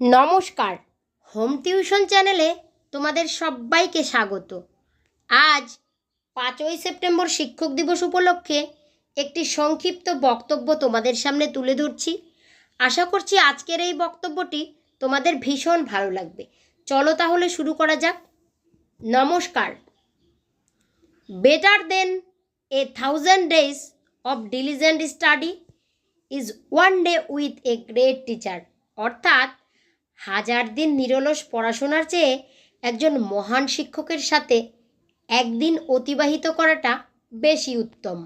নমস্কার। Home tuition চ্যানেলে তোমাদের সবাইকে স্বাগত। আজ পাঁচই সেপ্টেম্বর শিক্ষক দিবস উপলক্ষে একটি সংক্ষিপ্ত বক্তব্য তোমাদের সামনে তুলে ধরছি। আশা করছি আজকের এই বক্তব্যটি তোমাদের ভীষণ ভালো লাগবে। চলো তাহলে শুরু করা যাক। নমস্কার। Better than a thousand days of diligent study is one day with a great teacher অর্থাৎ হাজার দিন নিরলস পড়াশোনার চেয়ে একজন মহান শিক্ষকের সাথে একদিন অতিবাহিত করাটা বেশি উত্তম।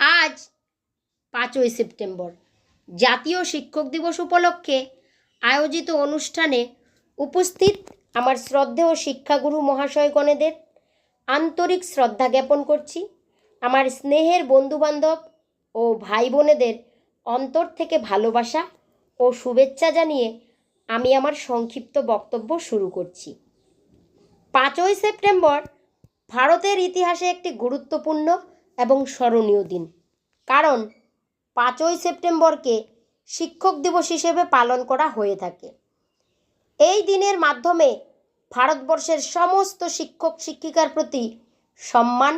আজ পাঁচই সেপ্টেম্বর, জাতীয় শিক্ষক দিবস উপলক্ষে আয়োজিত অনুষ্ঠানে উপস্থিত আমার শ্রদ্ধেয় শিক্ষাগুরু মহাশয়গণেদের আন্তরিক শ্রদ্ধা জ্ঞাপন করছি। আমার স্নেহের বন্ধুবান্ধব ও ভাই বোনেদের অন্তর থেকে ভালোবাসা ও শুভেচ্ছা জানিয়ে আমি আমার সংক্ষিপ্ত বক্তব্য শুরু করছি। পাঁচই সেপ্টেম্বর ভারতের ইতিহাসে একটি গুরুত্বপূর্ণ এবং স্মরণীয় দিন। কারণ পাঁচই সেপ্টেম্বরকে শিক্ষক দিবস হিসেবে পালন করা হয়ে থাকে। এই দিনের মাধ্যমে ভারতবর্ষের সমস্ত শিক্ষক শিক্ষিকার প্রতি সম্মান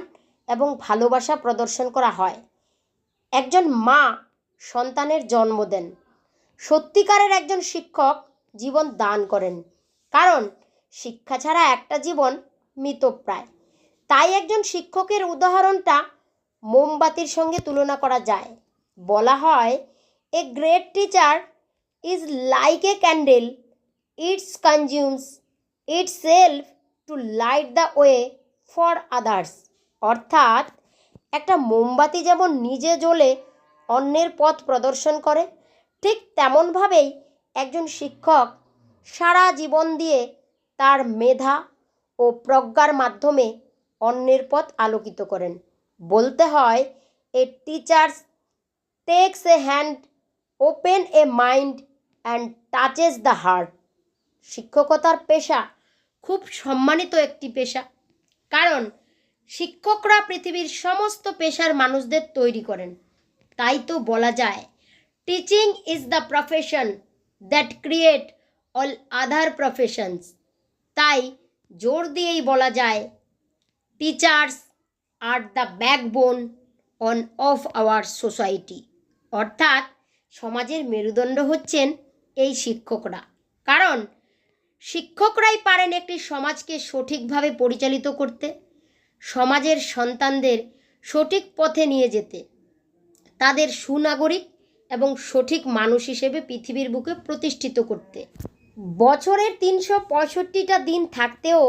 এবং ভালোবাসা প্রদর্শন করা হয়। একজন মা সন্তানের জন্ম দেন। সত্যিকারের একজন শিক্ষক জীবন দান করেন। কারণ শিক্ষা ছাড়া একটা জীবন মৃতপ্রায়। তাই একজন শিক্ষকের উদাহরণটা মোমবাতির সঙ্গে তুলনা করা যায়। বলা হয়, a great teacher is like a candle, it's consumes itself to light the way for others. অর্থাৎ, একটা মোমবাতি যেমন নিজে জ্বলে অন্যের পথ প্রদর্শন করে, ঠিক তেমনভাবেই একজন শিক্ষক সারা জীবন দিয়ে তার মেধা ও প্রজ্ঞার মাধ্যমে অন্যের পথ আলোকিত করেন। বলতে হয়, a teachers takes a hand open a mind and touches the heart শিক্ষকতার পেশা খুব সম্মানিত একটি পেশা, কারণ শিক্ষকরা পৃথিবীর সমস্ত পেশার মানুষদের তৈরি করেন। তাই তো বলা যায় teaching is the profession that create all other professions তাই জোর দিয়েই বলা যায় teachers are the backbone on of our society অর্থাৎ সমাজের মেরুদণ্ড হচ্ছেন এই শিক্ষকরা। কারণ শিক্ষকরাই পারেন একটি সমাজকে সঠিকভাবে পরিচালিত করতে, সমাজের সন্তানদের সঠিক পথে নিয়ে যেতে। তাদের সুনাগরিক এবং সঠিক মানুষ হিসেবে পৃথিবীর বুকে প্রতিষ্ঠিত করতে। বছরের তিনশো পঁয়ষট্টিটা দিন থাকতেও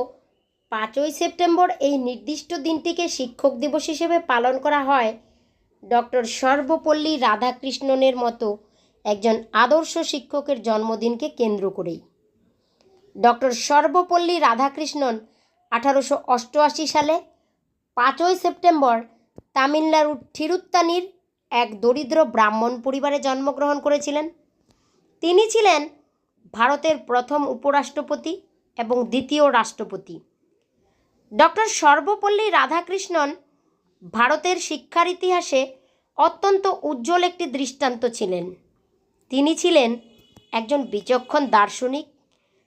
পাঁচই সেপ্টেম্বর এই নির্দিষ্ট দিনটিকে শিক্ষক দিবস হিসেবে পালন করা হয় ডক্টর সর্বপল্লী রাধাকৃষ্ণনের মতো একজন আদর্শ শিক্ষকের জন্মদিনকে কেন্দ্র করেই। ডক্টর সর্বপল্লী রাধাকৃষ্ণন আঠারোশো অষ্টআশি সালে পাঁচই সেপ্টেম্বর তামিলনাড়ুর থিরুত্তানির এক দরিদ্র ব্রাহ্মণ পরিবারে জন্মগ্রহণ করেছিলেন। তিনি ছিলেন ভারতের প্রথম উপরাষ্ট্রপতি এবং দ্বিতীয় রাষ্ট্রপতি। ডক্টর সর্বপল্লী রাধাকৃষ্ণন ভারতের শিক্ষার ইতিহাসে অত্যন্ত উজ্জ্বল একটি দৃষ্টান্ত ছিলেন। তিনি ছিলেন একজন বিচক্ষণ দার্শনিক,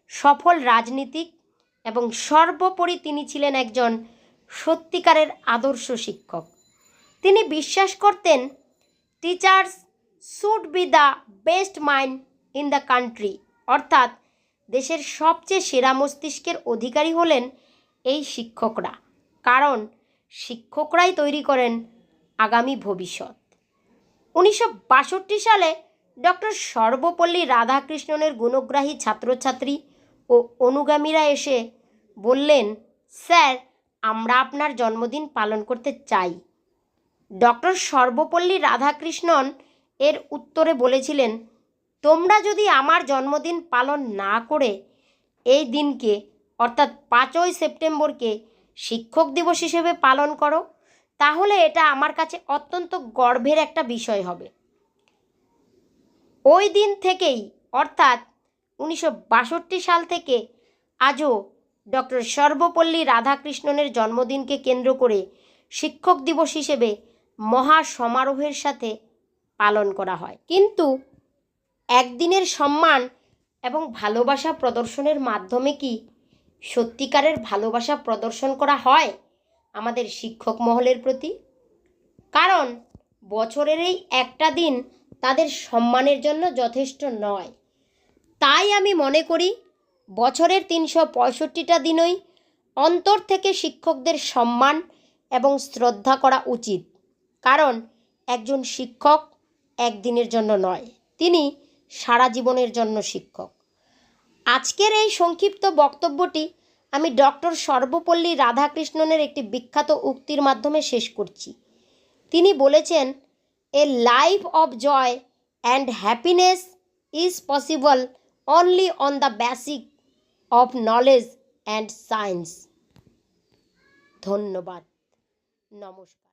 সফল রাজনীতিক এবং সর্বোপরি তিনি ছিলেন একজন সত্যিকারের আদর্শ শিক্ষক। তিনি বিশ্বাস করতেন teachers should be the best mind in the country অর্থাৎ, দেশের সবচেয়ে সেরা মস্তিষ্কের অধিকারী হলেন এই শিক্ষকরা। কারণ, শিক্ষকরাই তৈরি করেন আগামী ভবিষ্যৎ। উনিশশো বাষট্টি সালে ডক্টর সর্বপল্লী রাধাকৃষ্ণনের গুণগ্রাহী ছাত্রছাত্রী ও অনুগামীরা এসে বললেন, স্যার, আমরা আপনার জন্মদিন পালন করতে চাই। ডক্টর সর্বপল্লী রাধাকৃষ্ণন এর উত্তরে বলেছিলেন, তোমরা যদি আমার জন্মদিন পালন না করে এই দিনকে, অর্থাৎ পাঁচই সেপ্টেম্বরকে শিক্ষক দিবস হিসেবে পালন করো, তাহলে এটা আমার কাছে অত্যন্ত গর্বের একটা বিষয় হবে। ওই দিন থেকেই, অর্থাৎ উনিশশো বাষট্টি সাল থেকে আজও ডক্টর সর্বপল্লী রাধাকৃষ্ণনের জন্মদিনকে কেন্দ্র করে শিক্ষক দিবস হিসেবে মহা সমারোহের সাথে পালন করা হয়। কিন্তু একদিনের সম্মান এবং ভালোবাসা প্রদর্শনের মাধ্যমে কি সত্যিকারের ভালোবাসা প্রদর্শন করা হয় আমাদের শিক্ষক মহলের প্রতি? কারণ বছরের এই একটা দিন তাদের সম্মানের জন্য যথেষ্ট নয়। তাই আমি মনে করি বছরের তিনশো পঁয়ষট্টিটা দিনই অন্তর থেকে শিক্ষকদের সম্মান এবং শ্রদ্ধা করা উচিত। কারণ একজন শিক্ষক একদিনের জন্য নয়, তিনি সারা জীবনের জন্য শিক্ষক। আজকের এই সংক্ষিপ্ত বক্তব্যটি আমি ডক্টর সর্বপল্লী রাধাকৃষ্ণনের একটি বিখ্যাত উক্তির মাধ্যমে শেষ করছি। তিনি বলেছেন, a life of joy and happiness is possible only on the basic of knowledge and science. ধন্যবাদ। নমস্কার।